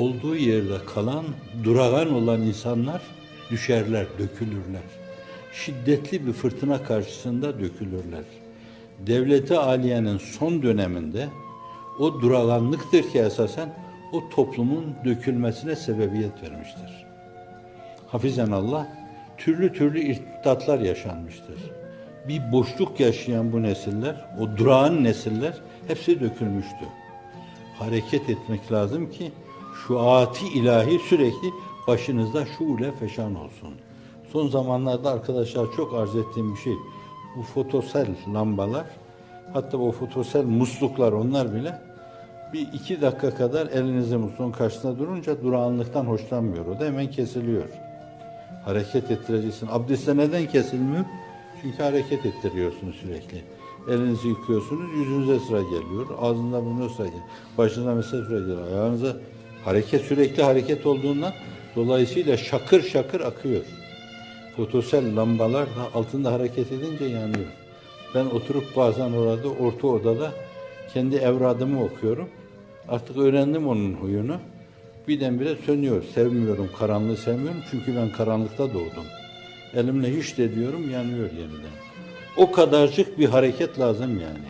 olduğu yerde kalan, durağan olan insanlar düşerler, dökülürler. Şiddetli bir fırtına karşısında dökülürler. Devleti aliyenin son döneminde o durağanlıktır ki esasen o toplumun dökülmesine sebebiyet vermiştir. Hafizen Allah türlü türlü irtidatlar yaşanmıştır. Bir boşluk yaşayan bu nesiller, o durağan nesiller hepsi dökülmüştü. Hareket etmek lazım ki şu ati ilahi sürekli başınızda şule feşan olsun. Son zamanlarda arkadaşlar çok arz ettiğim bir şey. Bu fotosel lambalar, hatta o fotosel musluklar onlar bile bir iki dakika kadar elinizde musluğun karşısında durunca durağanlıktan hoşlanmıyor. O da hemen kesiliyor. Hareket ettireceksin. Abdestte neden kesilmiyor? Çünkü hareket ettiriyorsunuz sürekli. Elinizi yıkıyorsunuz, yüzünüze sıra geliyor. Ağzında burnuna sıra geliyor. Başına mesela sıra geliyor. Ayağınıza hareket sürekli hareket olduğundan dolayısıyla şakır şakır akıyor. Fotosel lambalar da altında hareket edince yanıyor. Ben oturup bazen orada orta odada kendi evradımı okuyorum. Artık öğrendim onun huyunu. Birdenbire sönüyor. Sevmiyorum, karanlığı sevmiyorum. Çünkü ben karanlıkta doğdum. Elimle hiç de diyorum yanıyor yeniden. O kadarcık bir hareket lazım yani.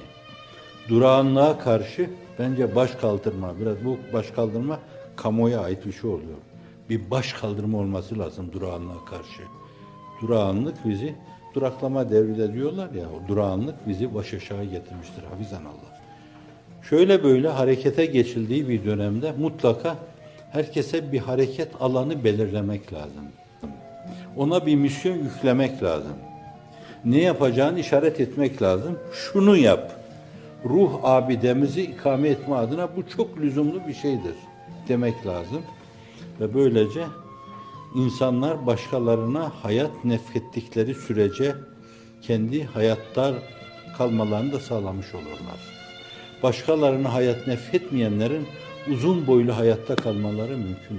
Durağanlığa karşı bence baş kaldırma, biraz bu baş kaldırma kamuoya ait bir şey oluyor. Bir baş kaldırma olması lazım durağanlığa karşı. Durağanlık bizi, duraklama devri de diyorlar ya, o durağanlık bizi baş aşağı getirmiştir hafizan Allah. Şöyle böyle harekete geçildiği bir dönemde mutlaka herkese bir hareket alanı belirlemek lazım. Ona bir misyon yüklemek lazım. Ne yapacağını işaret etmek lazım. Şunu yap. Ruh abidemizi ikame etme adına bu çok lüzumlu bir şeydir demek lazım. Ve böylece insanlar başkalarına hayat nefrettikleri sürece kendi hayattar kalmalarını da sağlamış olurlar. Başkalarına hayat nefretmeyenlerin uzun boylu hayatta kalmaları mümkün